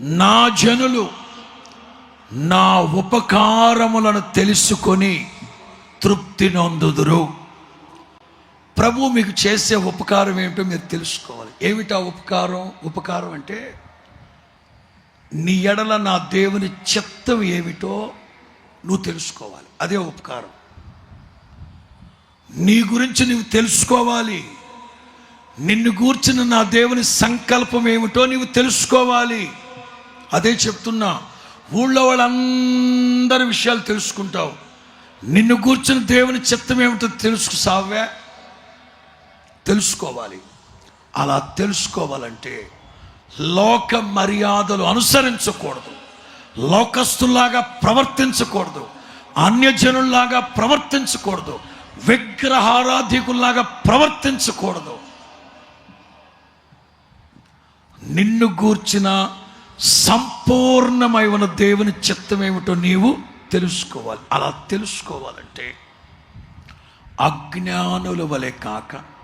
నా జనులు నా ఉపకారములను తెలుసుకొని తృప్తి నొందుదురు. ప్రభు మీకు చేసే ఉపకారం ఏమిటో మీరు తెలుసుకోవాలి. ఏమిటా ఉపకారం? ఉపకారం అంటే నీ ఎడల నా దేవుని చిత్తం ఏమిటో నువ్వు తెలుసుకోవాలి. అదే ఉపకారం. నీ గురించి నువ్వు తెలుసుకోవాలి. నిన్ను గూర్చిన నా దేవుని సంకల్పం ఏమిటో నీవు తెలుసుకోవాలి. అదే చెప్తున్నా ఊళ్ళో వాళ్ళందరి విషయాలు తెలుసుకుంటావు. నిన్ను గూర్చిన దేవుని చిత్తం ఏమిటో తెలుసుకు సావే. తెలుసుకోవాలి. అలా తెలుసుకోవాలంటే లోక మర్యాదలు అనుసరించకూడదు. లోకస్తుల్లాగా ప్రవర్తించకూడదు. అన్యజనుల్లాగా ప్రవర్తించకూడదు. విగ్రహారాధికుల్లాగా ప్రవర్తించకూడదు. నిన్ను గూర్చిన సంపూర్ణమై ఉన్న దేవుని చిత్తం ఏమిటో నీవు తెలుసుకోవాలి. అలా తెలుసుకోవాలంటే అజ్ఞానుల వలె కాక